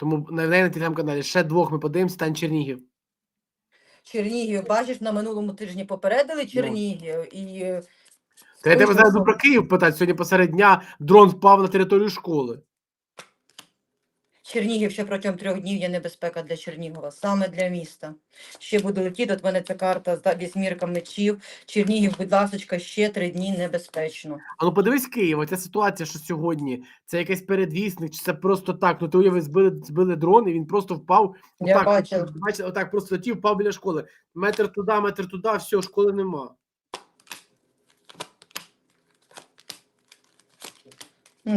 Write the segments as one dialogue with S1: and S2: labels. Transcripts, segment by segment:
S1: Тому на неї на телеграм-каналі ще двох ми подивимося, стань Чернігів.
S2: Чернігів, бачиш, на минулому тижні попередили Чернігів і
S1: Та я тебе зараз про Київ питати. Сьогодні посеред дня дрон впав на територію школи.
S2: Чернігів ще протягом трьох днів є небезпека для Чернігова, саме для міста. Ще буде летіти, от мене ця карта з вісьмірка мечів. Чернігів, будь ласка, ще три дні небезпечно.
S1: А ну подивись Київ, оця ситуація, що сьогодні, це якийсь передвісник, чи це просто так. Ну ти уяви, збили, збили дрон, і він просто впав.
S2: Я
S1: отак,
S2: бачила.
S1: Отак просто летів, впав біля школи. Метр туди, метр туди, все, школи нема.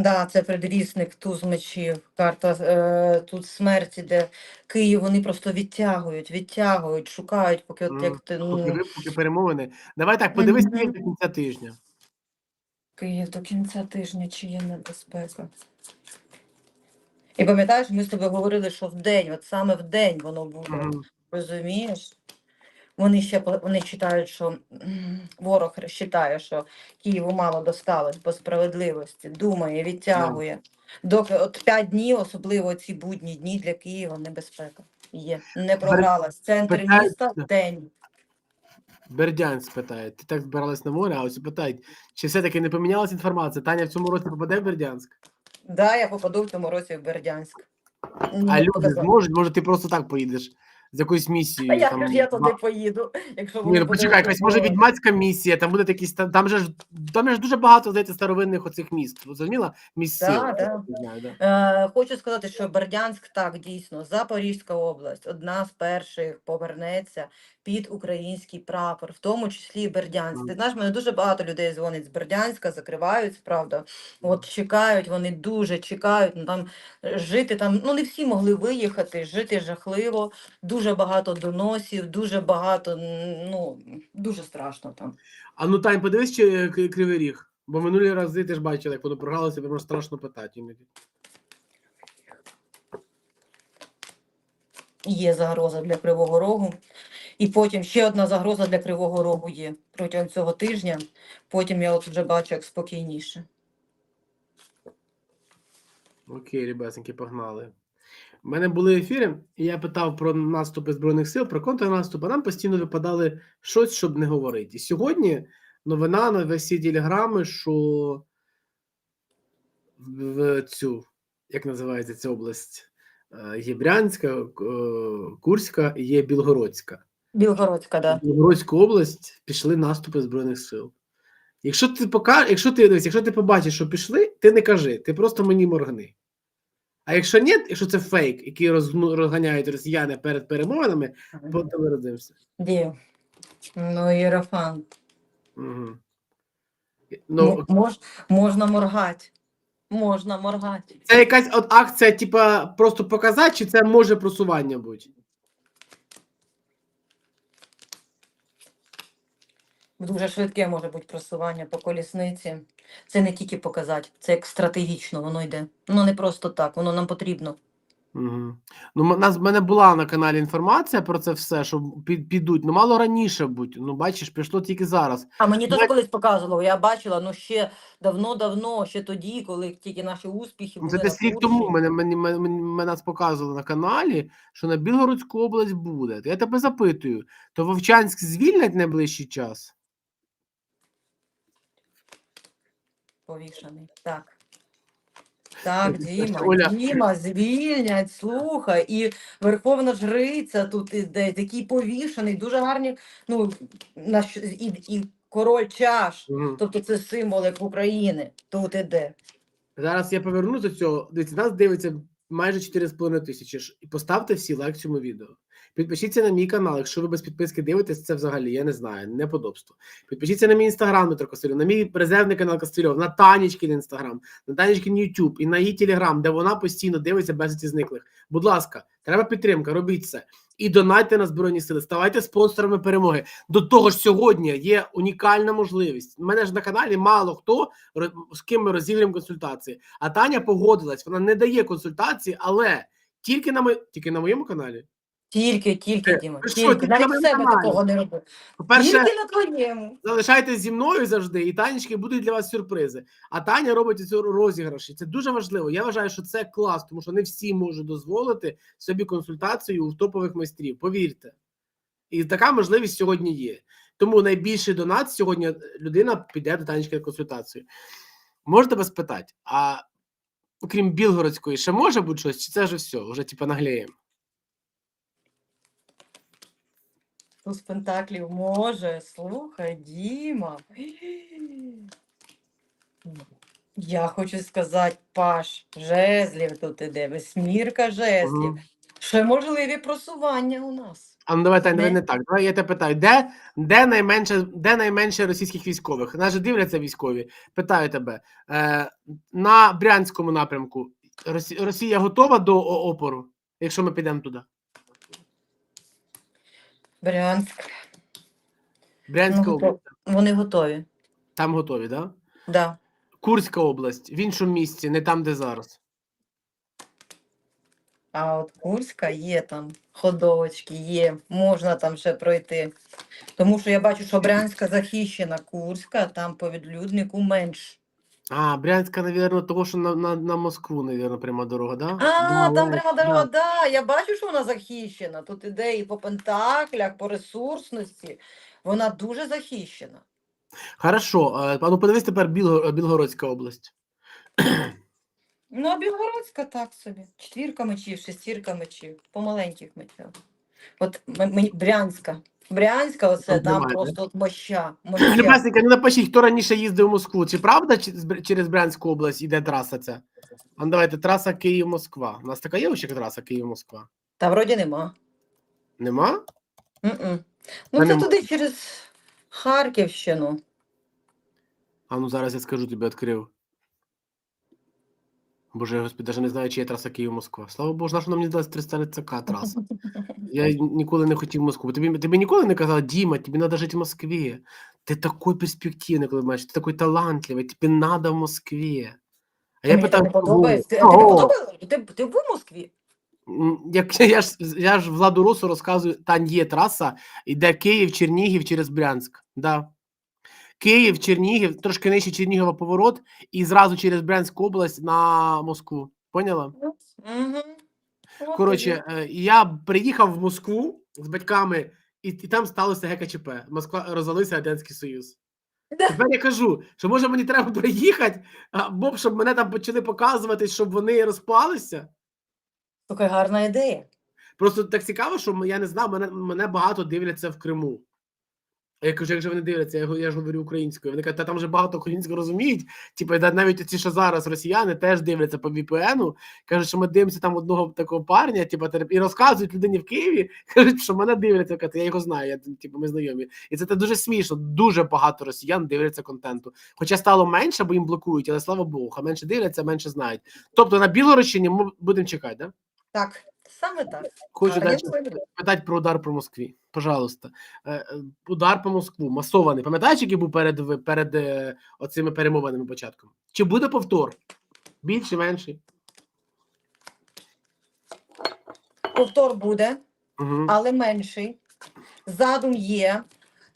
S2: Да, це предвісник туз мечів. Карта е, тут смерті, де Київ вони просто відтягують, відтягують, шукають, поки от як ти ну,
S1: поки перемовини. Давай так, подивись. Київ до кінця тижня.
S2: Київ до кінця тижня чи є небезпека. І пам'ятаєш, ми з тобою говорили, що в день, от саме в день воно буде. Розумієш? Вони ще вони вважають, що ворог вважає, що Києву мало досталось по справедливості, думає, відтягує. Доки от п'ять днів, особливо ці будні дні для Києва, небезпека є. Не програлась. Центр міста день.
S1: Бердянськ питає. Ти так збиралась на море, а ось питають, чи все-таки не помінялася інформація? Таня в цьому році попаде в Бердянськ?
S2: Да, я попаду в тому році в Бердянськ.
S1: А
S2: Не
S1: люди
S2: показала.
S1: зможуть, може ти просто так поїдеш з якоюсь місією.
S2: А я
S1: там,
S2: ж я туди поїду, якщо
S1: Ні, ну почекай, якась може відьмацька місія, там буде якісь там, там же ж там же ж дуже багато здається старовинних оцих міст. Розуміла? Місць
S2: Да,
S1: сил.
S2: да.
S1: Знаю, да.
S2: Е, хочу сказати, що Бердянськ так дійсно Запорізька область, одна з перших повернеться під український прапор, в тому числі Бердянськ. Ти знаєш, мене дуже багато людей дзвонить з Бердянська, закривають, правда. От чекають, вони дуже чекають. Ну там жити там. Ну не всі могли виїхати, жити жахливо, дуже багато доносів, дуже багато. Ну дуже страшно там.
S1: А ну Тань, подивись, чи е, Кривий Ріг. Бо минулі рази ти ж бачила, як воно програлося, прямо страшно питати іноді.
S2: Є загроза для Кривого Рогу. І потім ще одна загроза для Кривого Рогу є протягом цього тижня. Потім я от вже бачу, як спокійніше.
S1: Окей, ребятеньки, погнали. У мене були ефіри, і я питав про наступи Збройних сил, про контрнаступ, а нам постійно випадали щось, щоб не говорити. І сьогодні новина на весі телеграми, що в цю, як називається ця область? Е, Є Брянська, е, Курська і є Білгородська.
S2: Білгородська, да.
S1: Білгородську область пішли наступи Збройних сил. Якщо ти пока, якщо ти якщо ти побачиш, що пішли, ти не кажи, ти просто мені моргни. А якщо ні, якщо це фейк, який розганяють росіяни перед перемовинами, то родимося.
S2: Де? Ну, Єрофан.
S1: Угу.
S2: Ну, мож, можна моргати. Можна моргати.
S1: це якась от акція, типа, просто показати, чи це може просування бути?
S2: Дуже швидке може бути просування по колісниці. Це не тільки показати, це як стратегічно воно йде. Ну не просто так, воно нам потрібно.
S1: Угу. Ну, м- нас в мене була на каналі інформація про це все, що під, підуть. Ну, мало раніше будь. Ну, бачиш, пішло тільки зараз.
S2: А мені теж
S1: Знаєте-
S2: колись показувало, я бачила, ну ще давно-давно, ще тоді, коли тільки наші успіхи
S1: Ну, Це
S2: були
S1: десь рік тому мене, мені, мені, мене нас показували на каналі, що на Білгородську область буде. Я тебе запитую, то Вовчанськ звільнять найближчий час?
S2: Повішаний. Так. Так, Діма,
S1: Оля-
S2: Діма, звільнять, слухай, і Верховна Жриця тут іде, такий повішаний, дуже гарні, ну, наш, і, і король чаш,
S1: Мгм.
S2: тобто це символ як України, тут іде.
S1: Зараз я повернусь до цього. Дивіться, нас дивиться майже 4,5 тисячі. Ж- І поставте всі лайк цьому відео. Підпишіться на мій канал. Якщо ви без підписки дивитесь, це взагалі я не знаю, неподобство. Підпишіться на мій інстаграм Дмитро Костельов, на мій резервний канал Костельов, на Танічкин інстаграм, на Танічкин Ютуб і на її телеграм, де вона постійно дивиться без ці зниклих. Будь ласка, треба підтримка, робіть це. І донайте на Збройні Сили, ставайте спонсорами перемоги. До того ж, сьогодні є унікальна можливість. У мене ж на каналі мало хто з ким ми розіграємо консультації. А Таня погодилась, вона не дає консультації, але тільки на мо... тільки на моєму каналі.
S2: Тільки, тільки,
S1: Е,
S2: Діма,
S1: що,
S2: тільки. Навіть в себе
S1: мене
S2: такого не роби.
S1: По-перше,
S2: Тільки на твоєму.
S1: залишайтесь зі мною завжди, і танечки будуть для вас сюрпризи. А Таня робить ці розіграші. Це дуже важливо. Я вважаю, що це клас, тому що не всі можуть дозволити собі консультацію у топових майстрів. Повірте. І така можливість сьогодні є. Тому найбільший донат сьогодні людина піде до Танечки на консультацію. Можете вас питати, а окрім Білгородської, ще може бути щось, чи це вже все? Вже типу наглеємо?
S2: Туз пентаклів може. Слухай, Діма. Я хочу сказати, Паш, жезлів тут іде, восьмірка жезлів.
S1: Мгм.
S2: Ще можливі просування у нас.
S1: А ну давай, Тань, давай
S2: Не.
S1: так. Давай я тебе питаю, де, де, найменше, де найменше російських військових? Нас же дивляться військові. Питаю тебе. Е, на Брянському напрямку Росі, Росія готова до опору, якщо ми підемо туди?
S2: Брянськ.
S1: Брянська
S2: Ну,
S1: область.
S2: Вони готові.
S1: Там готові, так? Да?
S2: Да.
S1: Курська область, в іншому місці, не там, де зараз.
S2: А от Курська є там ходовочки, є, можна там ще пройти. Тому що я бачу, що Брянська захищена, Курська, там по відлюднику менш.
S1: А, Брянська, навірно, того, що на, на, на Москву, навірно, пряма дорога, да?
S2: А,
S1: Да,
S2: там пряма дорога, да, я бачу, що вона захищена. Тут іде і по пентаклях, по ресурсності. Вона дуже захищена.
S1: Хорошо, е, а ну подивись тепер Білго, Білгородська область.
S2: Ну, а Білгородська так собі. Четвірка мечів, шестірка мечів, по маленьких мечах. От Брянська. Брянська, оце
S1: Там немає,
S2: просто от моща. моща.
S1: Любесненька, ну напишіть, хто раніше їздив у Москву. Чи правда чи з Бр- через Брянську область іде траса ця? А ну давайте, траса Київ-Москва. У нас така є ще траса Київ-Москва?
S2: Та вроді нема.
S1: Нема?
S2: М-м.
S1: Та
S2: Ну, це
S1: нема.
S2: туди через Харківщину.
S1: А ну зараз я скажу тобі, відкрив. Боже, господи, навіть не знаю, чи є траса Київ-Москва. Слава Богу, нащо нам не здалась 300 ЦК траса? Я ніколи не хотів в Москву. Тобі, тобі ніколи не казали, Діма, тобі треба жити в Москві. Ти такий перспективний, коли бачиш, ти такий талантливий, тобі треба в Москві. А я питав.
S2: Ти- подобається? Ти, ти був в Москві?
S1: Як я ж я ж Владу Русу розказую, там є траса, йде Київ, Чернігів через Брянськ. Да. Київ, Чернігів, трошки нижче Чернігова поворот, і зразу через Брянську область на Москву. Поняла?
S2: Угу.
S1: Коротше, е, я приїхав в Москву з батьками, і, і там сталося ГКЧП. Москва розвалився Радянський Союз. Тепер я кажу, що може мені треба приїхати, або щоб мене там почали показувати, щоб вони розпалися.
S2: Слухай, гарна ідея.
S1: Просто так цікаво, що я не знав, мене, мене багато дивляться в Криму. А Я кажу, як же вони дивляться, я, я ж говорю українською. Вони кажуть, та там вже багато українською розуміють. Типу, навіть ці, що зараз росіяни теж дивляться по VPN, кажуть, що ми дивимося там одного такого парня, типу, і розказують людині в Києві, кажуть, що мене дивляться. Я його знаю, я, типу, ми знайомі. І це дуже смішно. Дуже багато росіян дивляться контенту. Хоча стало менше, бо їм блокують, але слава Богу, а менше дивляться, менше знають. Тобто на Білорощині ми будемо чекати, да?
S2: Так, саме так.
S1: Хочу
S2: А,
S1: далі питати про удар по Москві. Пожалуйста. Е, е, Удар по Москву, масований. Пам'ятаєш, який був перед, перед е, оцими перемовинами початком? Чи буде повтор? Більший, менший?
S2: Повтор буде,
S1: Угу.
S2: але менший. Задум є.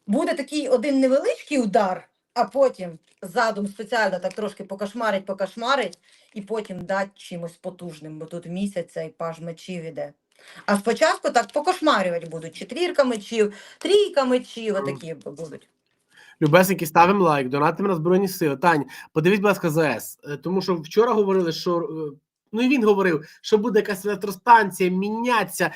S2: Буде такий один невеличкий удар, а потім задум спеціально так трошки покашмарить, покашмарить, і потім дать чимось потужним, бо тут місяця і паж мечів іде. А спочатку так покошмарювати будуть. Четвірка мечів, трійка мечів, отакі будуть.
S1: Любесеньки, ставимо лайк, донатимо на Збройні Сили. Тань, подивись, будь ласка, ЗС. Е, Тому що вчора говорили, що. е, Ну і він говорив, що буде якась електростанція мінятися.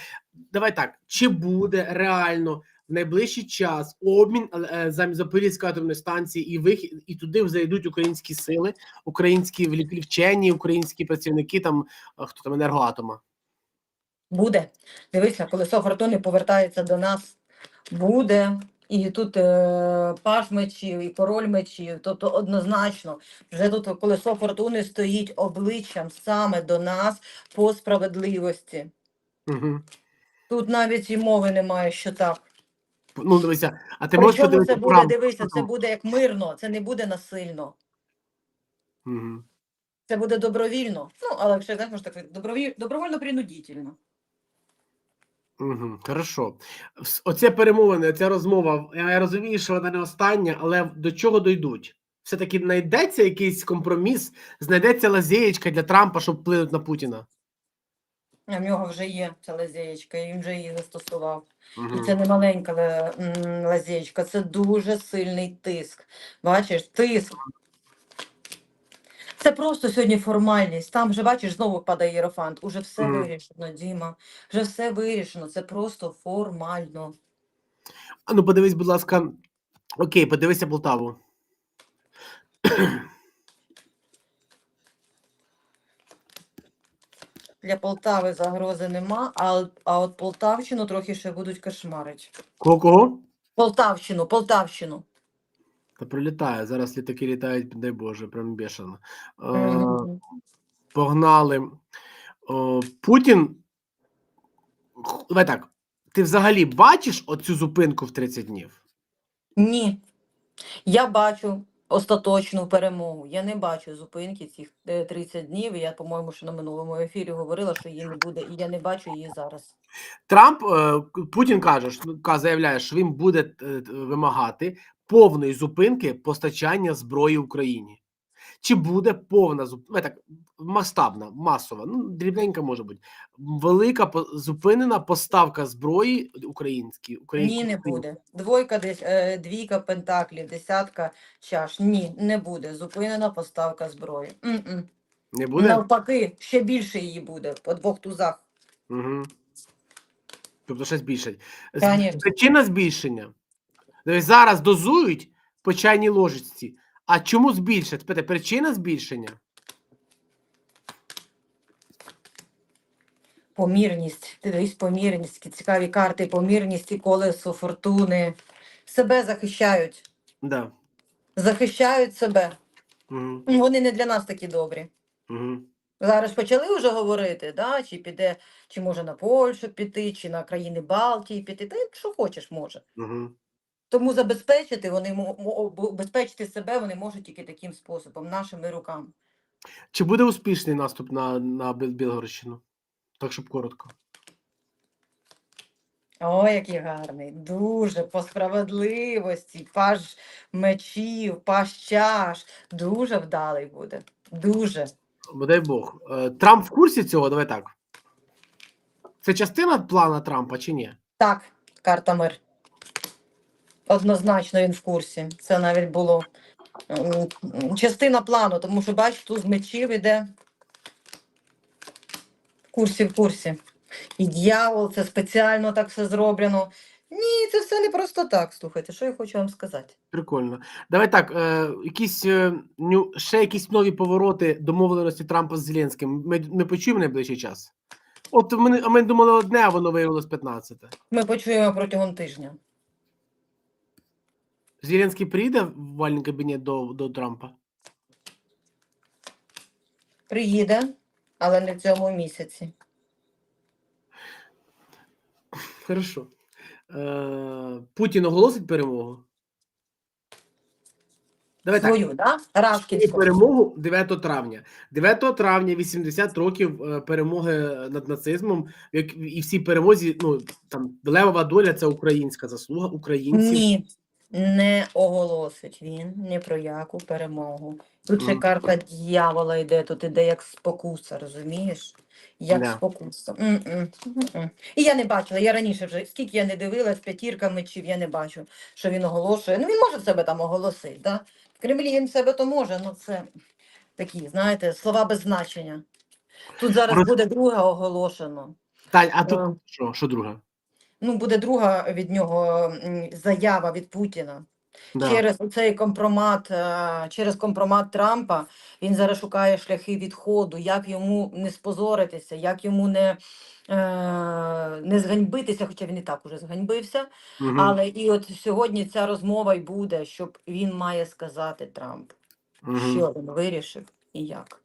S1: Давай так, чи буде реально в найближчий час обмін е, замість Запорізької атомної станції і вихід, і туди зайдуть українські сили, українські вчені, українські працівники, там е, хто там енергоатома.
S2: Буде. Дивися, колесо фортуни повертається до нас. Буде. І тут е, паж мечів, і король мечів. Тобто однозначно, вже тут колесо фортуни стоїть обличчям саме до нас по справедливості.
S1: Угу.
S2: Тут навіть і мови немає, що так.
S1: Ну, дивися, а ти можеш
S2: Причому
S1: подивитися
S2: це буде,
S1: правду?
S2: дивися, це буде як мирно, це не буде насильно.
S1: Угу.
S2: Це буде добровільно. Ну, але якщо знаєш, можна так сказати, добровіль, добровольно принудительно.
S1: Угу, хорошо. Вс- Оце перемовини, ця розмова. Я я розумію, що вона не остання, але до чого дійдуть? Все-таки знайдеться якийсь компроміс, знайдеться лазєєчка для Трампа, щоб вплинути на Путіна.
S2: А в нього вже є ця лазєєчка, і він вже її застосував. І
S1: Угу.
S2: це не маленька лазєчка, це дуже сильний тиск. Бачиш, тиск. Це просто сьогодні формальність. Там вже бачиш, знову падає Єрофант. Уже все
S1: Мгм.
S2: вирішено, Діма. Вже все вирішено. Це просто формально.
S1: А ну подивись, будь ласка. Окей, подивися Полтаву.
S2: Для Полтави загрози нема, а, а от Полтавщину трохи ще будуть кошмарити.
S1: Кого кого?
S2: Полтавщину, Полтавщину.
S1: Та прилітає. Зараз літаки літають, дай Боже, прям бешено. Е,
S2: Мгм.
S1: погнали. О, Путін. Х- Давай так. Ти взагалі бачиш оцю зупинку в 30 днів?
S2: Ні. Я бачу остаточну перемогу. Я не бачу зупинки цих е, 30 днів. Я, по-моєму, що на минулому ефірі говорила, що її не буде, і я не бачу її зараз.
S1: Трамп е, Путін каже, ка- заявляє, що він буде е, вимагати повної зупинки постачання зброї Україні. Чи буде повна зупинка, так масштабна, масова, ну дрібненька може бути, велика зупинена поставка зброї українській
S2: Ні, не буде. Двойка десь, е, двійка пентаклів, десятка чаш. Ні, не буде. Зупинена поставка зброї. М-м.
S1: Не буде?
S2: Навпаки, ще більше її буде по двох тузах.
S1: Угу. Тобто ще збільшать. Причина збільшення. Зараз дозують по чайній ложечці. А чому збільшать? Питає, причина збільшення?
S2: Помірність. Ти дивись, помірність, які цікаві карти, помірність і колесо фортуни. Себе захищають.
S1: Да.
S2: Захищають себе.
S1: Угу.
S2: Вони не для нас такі добрі.
S1: Угу.
S2: Зараз почали вже говорити, да? чи піде, чи може на Польщу піти, чи на країни Балтії піти. Та що хочеш може.
S1: Угу.
S2: Тому забезпечити вони мо- мо- бо- безпечити себе вони можуть тільки таким способом, нашими руками.
S1: Чи буде успішний наступ на, на Білгородщину? Так, щоб коротко.
S2: Ой, який гарний, дуже по справедливості, паж мечів, паж чаш. Дуже вдалий буде. Дуже.
S1: Бодай Бог. Е, Трамп в курсі цього? Давай так. Це частина плана Трампа чи ні?
S2: Так, карта мир. Однозначно він в курсі. Це навіть було частина плану, тому що бачиш, тут з мечів іде. В курсі, в курсі. І дьявол, це спеціально так все зроблено. Ні, це все не просто так. Слухайте, що я хочу вам сказати.
S1: Прикольно. Давай так, е, якісь е, ще якісь нові повороти домовленості Трампа з Зеленським. Ми, ми почуємо найближчий час. От ми, ми думали одне, а воно виявилось 15.
S2: Ми почуємо протягом тижня.
S1: Зеленський приїде в вальний кабінет до, до Трампа.
S2: Приїде, але не в цьому місяці.
S1: Хорошо. Е, Путін оголосить перемогу. Давай так.
S2: Свою, да?
S1: Перемогу 9 травня. 9 травня 80 років е, перемоги над нацизмом, як і всі перемозі, ну там левова доля це українська заслуга, українці.
S2: Ні, не оголосить він ні про яку перемогу. Тут ще карта дьявола йде, тут іде як спокуса, розумієш? Як
S1: Да.
S2: спокуса. М-м, м-м. І я не бачила, я раніше вже, скільки я не дивилась, п'ятірка мечів, я не бачу, що він оголошує. Ну, він може себе там оголосити, да? В Кремлі він себе то може, ну це такі, знаєте, слова без значення. Тут зараз
S1: Роз-
S2: буде друге оголошено.
S1: Тань, а тут
S2: Е.
S1: що, що друге?
S2: Ну, буде друга від нього заява від Путіна.
S1: Да.
S2: Через цей компромат, е, через компромат Трампа він зараз шукає шляхи відходу, як йому не спозоритися, як йому не, е, не зганьбитися, хоча він і так уже зганьбився.
S1: Мгм.
S2: Але і от сьогодні ця розмова й буде, щоб він має сказати Трамп,
S1: Мгм.
S2: що він вирішив і як.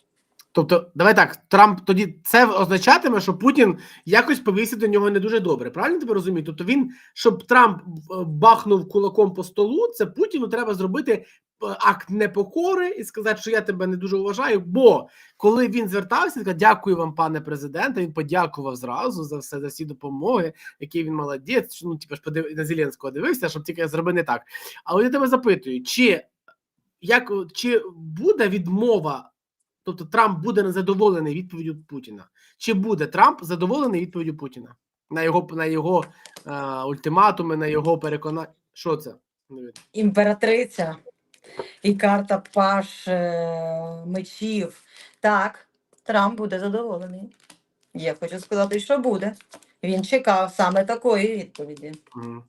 S1: Тобто, давай так, Трамп тоді це означатиме, що Путін якось повісив до нього не дуже добре. Правильно тебе розумію? Тобто він, щоб Трамп е, бахнув кулаком по столу, це Путіну треба зробити акт непокори і сказати, що я тебе не дуже вважаю. Бо коли він звертався, він сказав, дякую вам, пане президенте. Він подякував зразу за все за всі допомоги, які він молодець. Ну, типу ж подив... на Зеленського дивився, щоб тільки зроби не так. Але я тебе запитую, чи як чи буде відмова? Тобто Трамп буде незадоволений відповіддю Путіна? Чи буде Трамп задоволений відповіддю Путіна на його на його е, ультиматуми, на його переконання? Що це?
S2: Імператриця і карта Паш е, мечів. Так, Трамп буде задоволений. Я хочу сказати, що буде. Він чекав саме такої відповіді.
S1: Мгм.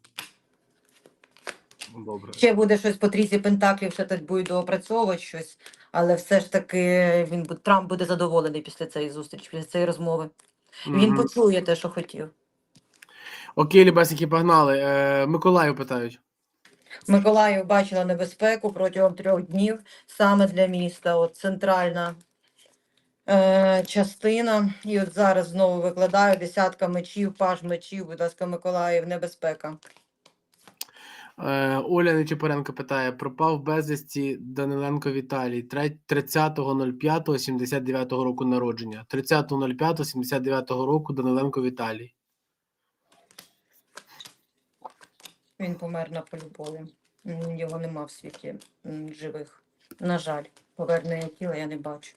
S1: Добре.
S2: Ще буде щось по трійці пентаклів, ще тут буде доопрацьовувати щось, але все ж таки він Трамп буде задоволений після цієї зустрічі, після цієї розмови. Він
S1: Мгм.
S2: почує те, що хотів.
S1: Окей, лібесики, погнали. Е, Миколаю питають.
S2: Миколаїв бачила небезпеку протягом трьох днів саме для міста. От центральна е, частина. І от зараз знову викладаю десятка мечів, паж мечів, будь ласка, Миколаїв, небезпека.
S1: Е, Оля Нечипоренко питає: пропав безвісті Даниленко Віталій, тре- 30.05.79 року народження. 30.05.79 року Даниленко Віталій.
S2: Він помер на полі бою. Його нема в світі живих. На жаль, повернення тіла я не бачу.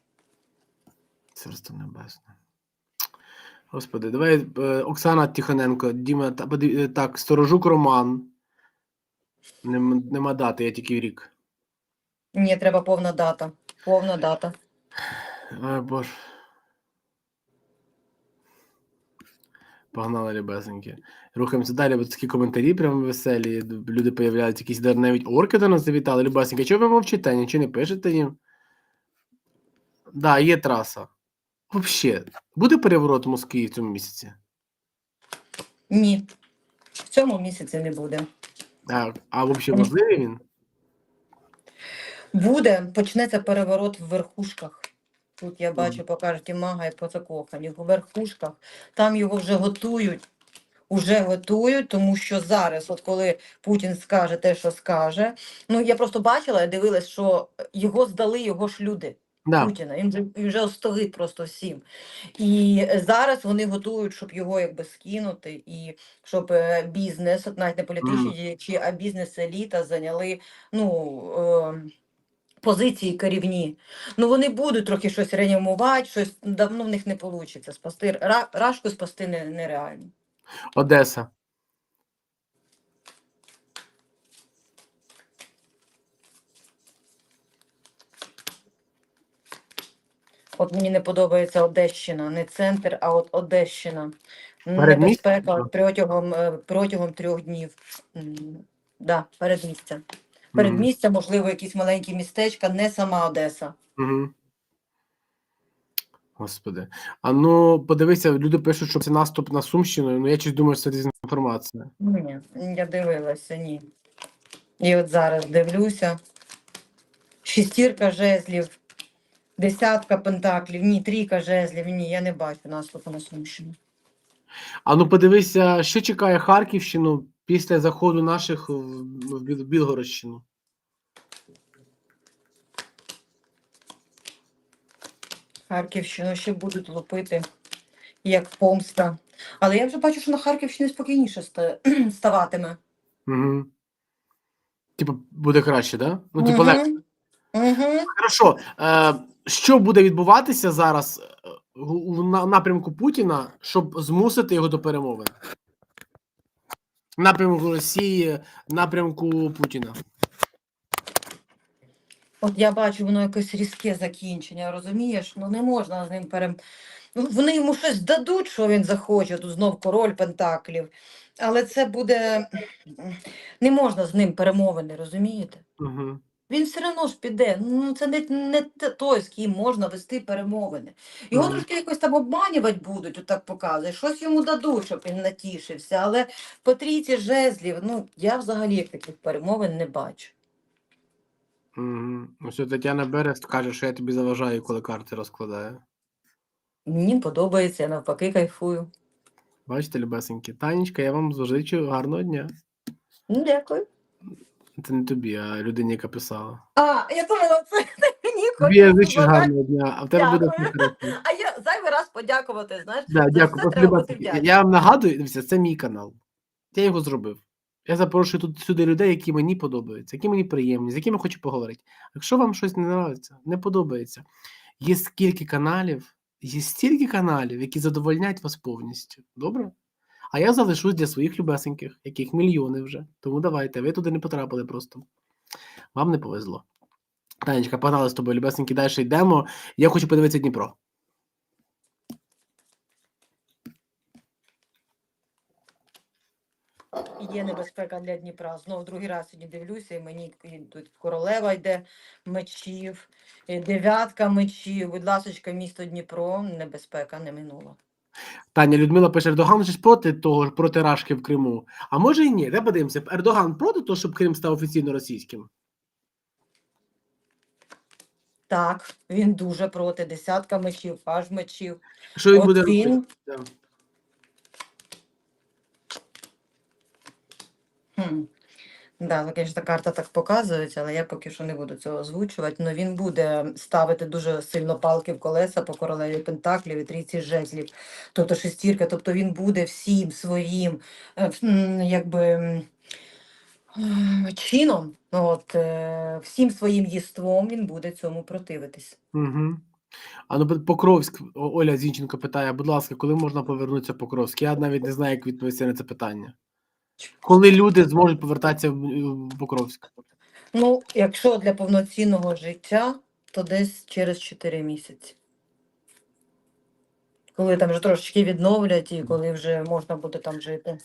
S1: Царство небесне. Господи, давай е, Оксана Тихоненко, Діма, е, так, Сторожук Роман. Нем, нема дати, я тільки рік.
S2: Ні, треба повна дата. Повна дата.
S1: Ой, боже. Погнали, любесенькі. Рухаємося далі, бо такі коментарі прям веселі. Люди появляються, якісь даже навіть орки до нас завітали. Любесенькі, чого ви мовчите? Нічого не пишете їм? Да, є траса. Взагалі, буде переворот в Москві в цьому місяці?
S2: Ні. В цьому місяці не буде.
S1: А, а взагалі можливий він?
S2: Буде, почнеться переворот в верхушках. Тут я бачу
S1: Мгм.
S2: по карті мага і по закохані. В верхушках. Там його вже готують. Уже готують, тому що зараз, от коли Путін скаже те, що скаже. Ну я просто бачила, я дивилась, що його здали його ж люди.
S1: Да.
S2: Путіна. Він вже, він вже остогид просто всім. І зараз вони готують, щоб його якби скинути, і щоб е, бізнес, от навіть не політичні діячі, а бізнес-еліта зайняли ну, е, позиції керівні. Ну вони будуть трохи щось реанімувати, щось давно в них не вийде спасти. Ра- Рашку спасти нереально.
S1: Одеса.
S2: От мені не подобається Одещина, не центр, а от Одещина. Небезпека протягом, е, протягом трьох днів. Да, передмістя. Передмістя, можливо, якісь маленькі містечка, не сама Одеса.
S1: Угу. Господи. А ну, подивися, люди пишуть, що це наступ на Сумщину. Ну, я щось думаю, що це дезінформація.
S2: Ні, я дивилася, ні. І от зараз дивлюся. Шістірка жезлів, десятка пентаклів, ні, трійка жезлів, ні, я не бачу наступу на Сумщину.
S1: А ну подивися, що чекає Харківщину після заходу наших в, в Біл- Білгородщину.
S2: Харківщину ще будуть лупити, як помста. Але я вже бачу, що на Харківщині спокійніше ста- ставатиме.
S1: Угу. Типу, буде краще, так? Да? Ну, типу, легше.
S2: Угу.
S1: Хорошо. Е, що буде відбуватися зараз е, у у напрямку Путіна, щоб змусити його до перемовин? Напрямку Росії, напрямку Путіна.
S2: От я бачу, воно якесь різке закінчення, розумієш? Ну не можна з ним перем. Ну, вони йому щось дадуть, що він захоче, тут знов король Пентаклів. Але це буде. Не можна з ним перемовини, розумієте?
S1: Угу.
S2: Він все одно ж піде. Ну це не, не той, з ким можна вести перемовини. Його
S1: Мгм.
S2: трошки якось там обманювати будуть, отак показує. Щось йому дадуть, щоб він натішився. Але по трійці жезлів, ну я взагалі таких перемовин не бачу.
S1: Угу. Ось Тетяна Берест каже, що я тобі заважаю, коли карти розкладаю.
S2: Мені подобається, я навпаки кайфую.
S1: Бачите, любесенькі. Танечка, я вам зичу гарного дня.
S2: Дякую.
S1: Це не тобі, а людині, яка писала.
S2: А, я думала, це мені
S1: Тобі я зичу гарного дня, а в тебе буде все хорошо.
S2: А я зайвий раз подякувати, знаєш,
S1: Да,
S2: за
S1: дякую.
S2: все
S1: Просто,
S2: треба бути
S1: я,
S2: вдячним.
S1: я вам нагадую, дивіться, це мій канал. Я його зробив. Я запрошую тут сюди людей, які мені подобаються, які мені приємні, з якими хочу поговорити. Якщо вам щось не подобається, не подобається, є скільки каналів, є стільки каналів, які задовольнять вас повністю. Добре? А я залишусь для своїх любесеньких, яких мільйони вже. Тому давайте, ви туди не потрапили просто. Вам не повезло. Танечка, погнали з тобою, любесенькі, далі йдемо. Я хочу подивитися Дніпро.
S2: Є небезпека для Дніпра. Знову другий раз сьогодні дивлюся, і мені і тут королева йде мечів, і дев'ятка мечів. Будь ласочка, місто Дніпро, небезпека не минула.
S1: Таня Людмила пише: Ердоган ж проти того проти Рашки в Криму. А може і ні, де подивимося. Ердоган проти того, щоб Крим став офіційно російським.
S2: Так, він дуже проти. Десятка мечів, паж мечів.
S1: Що він
S2: От
S1: буде
S2: він-
S1: робити? Да.
S2: Хм. Да, ну, звісно, карта так показується, але я поки що не буду цього озвучувати. Ну він буде ставити дуже сильно палки в колеса по королеві Пентаклів і трійці жезлів, тобто шестірка, тобто він буде всім своїм е, якби ем, чином, от, е, всім своїм єством він буде цьому противитись.
S1: Угу. А ну Покровськ, Оля Зінченко питає, будь ласка, коли можна повернутися в Покровськ? Я навіть не знаю, як відповісти на це питання. Коли люди зможуть повертатися в в Покровськ?
S2: Ну, якщо для повноцінного життя, то десь через 4 місяці. Коли там вже трошечки відновлять і коли вже можна буде там жити.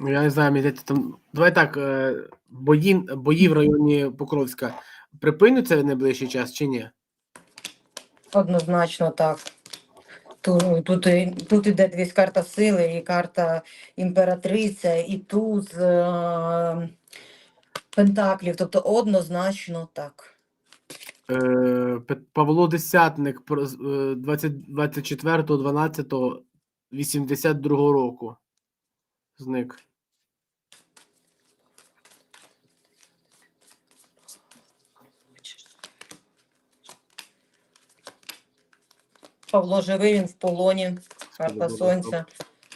S1: Ну, Я не знаю, мені здається, там. Давай так, е, бої, бої в районі Покровська припиняться в найближчий час чи ні?
S2: Однозначно так. Тут, і- тут іде дивись карта сили, і карта імператриця, і туз е, пентаклів. Тобто однозначно так.
S1: Е, Павло Десятник про- з, е, 20 24.12.82 року. Зник.
S2: Павло живий, він в полоні, карта сонця.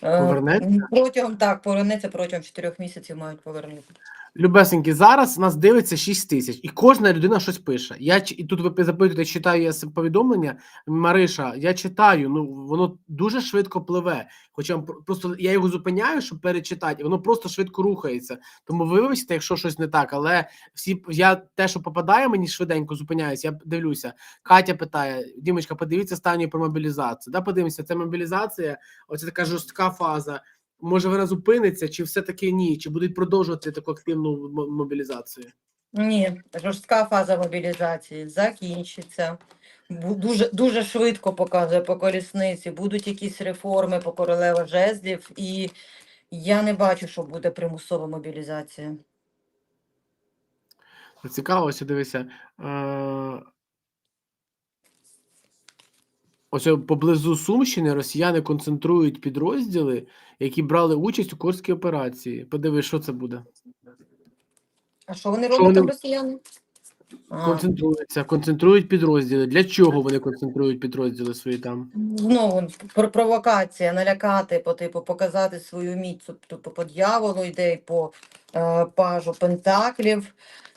S2: Е,
S1: Повернеться?
S2: Протягом так, повернеться протягом 4 місяців мають повернути.
S1: Любесенькі, зараз нас дивиться 6 тисяч, і кожна людина щось пише. Я і тут ви запитуєте, читаю я повідомлення. Мариша, я читаю, ну воно дуже швидко пливе. Хоча пр- просто я його зупиняю, щоб перечитати, воно просто швидко рухається. Тому ви вибачте, якщо щось не так, але всі я те, що попадає, мені швиденько зупиняюсь. Я дивлюся. Катя питає: Дімочка, подивіться стані про мобілізацію. Да, подивимося, це мобілізація, оце така жорстка фаза. Може, вона зупиниться, чи все-таки ні? Чи будуть продовжувати таку активну мобілізацію?
S2: Ні, жорстка фаза мобілізації закінчиться. Дуже, дуже швидко показує по колісниці. Будуть якісь реформи по королева жезлів, і я не бачу, що буде примусова мобілізація.
S1: Цікаво, ось дивися. Е... Ось поблизу Сумщини росіяни концентрують підрозділи, які брали участь у Курській операції. Подивись, що це буде.
S2: А що вони роблять там
S1: вони-
S2: росіяни?
S1: Концентруються, концентрують підрозділи. Для чого вони концентрують підрозділи свої там?
S2: Знову пр- провокація, налякати, по типу, показати свою міць. Тобто по дьяволу йде і по е, пажу пентаклів.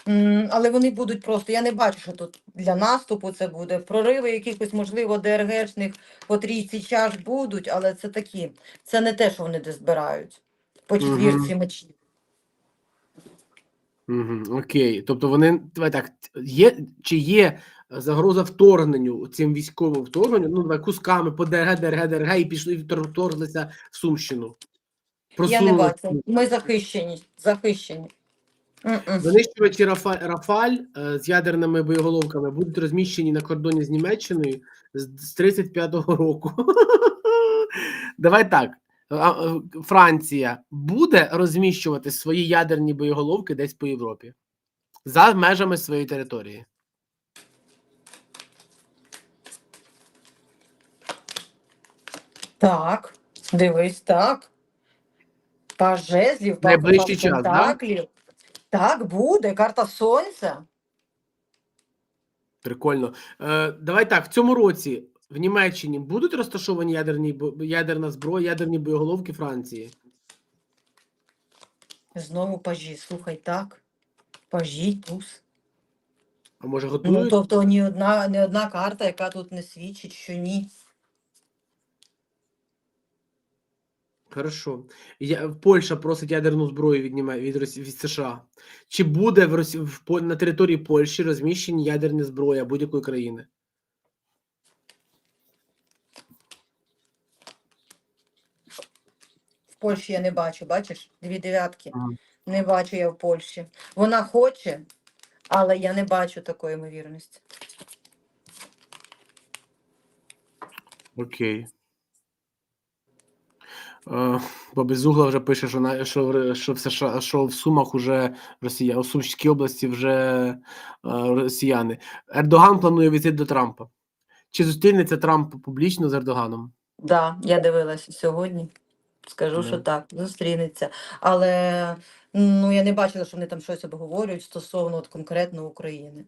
S2: М, Але вони будуть просто. Я не бачу, що тут для наступу це буде. Прориви якихось, можливо, ДРГшних по трійці чаш будуть, але це такі. Це не те, що вони де збирають. По
S1: Мгм.
S2: четвірці мечів.
S1: Угу, окей. Тобто вони давай так, є чи є загроза вторгненню цим військовим вторгненню, ну давай кусками по ДРГ, ДРГ, ДРГ і пішли втор- вторглися в Сумщину.
S2: Я не бачу. Ми захищені. захищені.
S1: Винищувачі Рафаль, Рафаль е, з ядерними боєголовками будуть розміщені на кордоні з Німеччиною з 35-го року. Давай так. Франція буде розміщувати свої ядерні боєголовки десь по Європі за межами своєї території.
S2: Так, дивись, так. Паж жезлів,
S1: Найближчий час, да?
S2: Так, буде. Карта Сонця.
S1: Прикольно. Е, давай так, в цьому році в Німеччині будуть розташовані ядерні ядерна зброя, ядерні боєголовки Франції.
S2: Знову пажі. Слухай, так. Пажі, туз.
S1: А може
S2: Ну, тобто ні одна, ні одна карта, яка тут не свідчить, що ні.
S1: Хорошо. Я, Польща просить ядерну зброю від, Німе- від, Росі- від США. Чи буде в Росі, в, на території Польщі розміщені ядерні зброї будь-якої країни?
S2: Польщі я не бачу, бачиш? Дві дев'ятки. Не бачу я в Польщі. Вона хоче, але я не бачу такої ймовірності.
S1: Окей. Е, Бо Безугла вже пише, що, на, що, в- що, в США, що в Сумах уже Росія, у Сумській області вже е, росіяни. Ердоган планує візит до Трампа. Чи зустрінеться Трамп публічно з Ердоганом?
S2: Да, я дивилася сьогодні. Скажу,
S1: mm.
S2: що так, зустрінеться. Але ну, я не бачила, що вони там щось обговорюють стосовно от, конкретно України.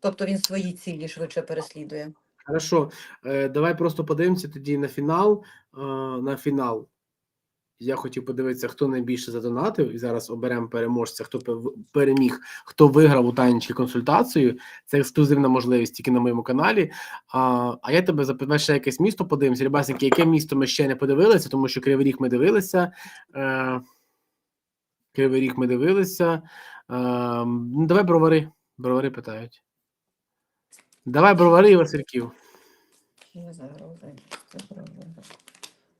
S2: Тобто він свої цілі швидше переслідує.
S1: Хорошо, е, давай просто подивимося тоді на фінал. Е, на фінал. Я хотів подивитися, хто найбільше задонатив, і зараз оберемо переможця, хто переміг, хто виграв у танчі консультацію. Це ексклюзивна можливість тільки на моєму каналі. А, а я тебе запитаю ще якесь місто подивимося. Рібасеньки, яке місто ми ще не подивилися, тому що Кривий Ріг ми дивилися. Е, Кривий Ріг ми дивилися. Е, ну, давай бровари. Бровари питають. Давай бровари Васильків.
S2: Не загрози.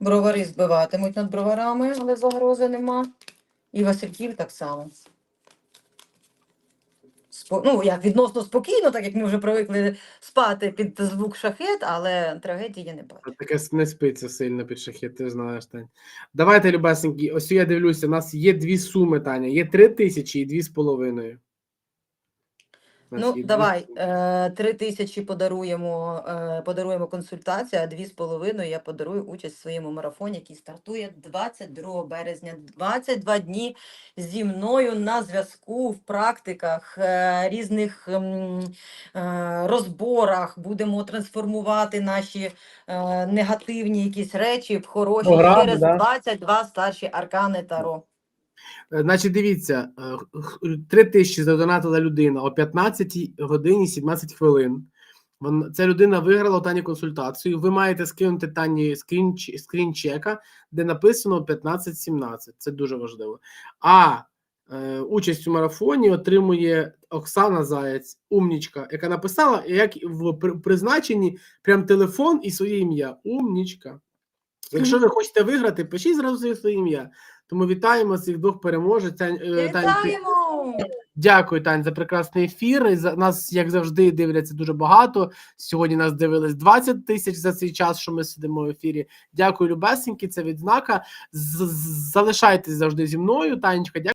S2: Бровари збиватимуть над броварами, але загрози нема. І Васильків так само. Спо... Ну, як відносно спокійно, так як ми вже привикли спати під звук шахет, але трагедії не бачу.
S1: Таке не спиться сильно під шахет, ти знаєш, Тань. Давайте, любесенькі, ось я дивлюся, у нас є дві суми, Таня. Є три тисячі і дві з половиною.
S2: Ну, давай, е, три тисячі подаруємо, е, подаруємо консультацію, а дві з половиною я подарую участь в своєму марафоні, який стартує 22 березня. 22 дні зі мною на зв'язку в практиках, е, різних ем, е, розборах. Будемо трансформувати наші е, негативні якісь речі в хороші
S1: Програми,
S2: через
S1: да.
S2: 22 старші аркани Таро.
S1: Е, Значить, дивіться, е, х- три тисячі задонатила людина о 15 годині 17 хвилин. Ця людина виграла у Тані консультацію. Ви маєте скинути Тані скрін, скрін де написано 15-17. Це дуже важливо. А е, участь у марафоні отримує Оксана Заєць, умнічка, яка написала, як в призначенні прям телефон і своє ім'я. Умнічка. Якщо ви хочете виграти, пишіть зразу своє ім'я. Тому вітаємо цих двох переможець. Тань, е, Тань! Дякую, Тань, за прекрасний ефір. За нас, як завжди, дивляться дуже багато. Сьогодні нас дивились 20 тисяч за цей час, що ми сидимо в ефірі. Дякую, любесенькі, Це відзнака. З- з- Залишайтесь завжди зі мною. Танечка, дякую.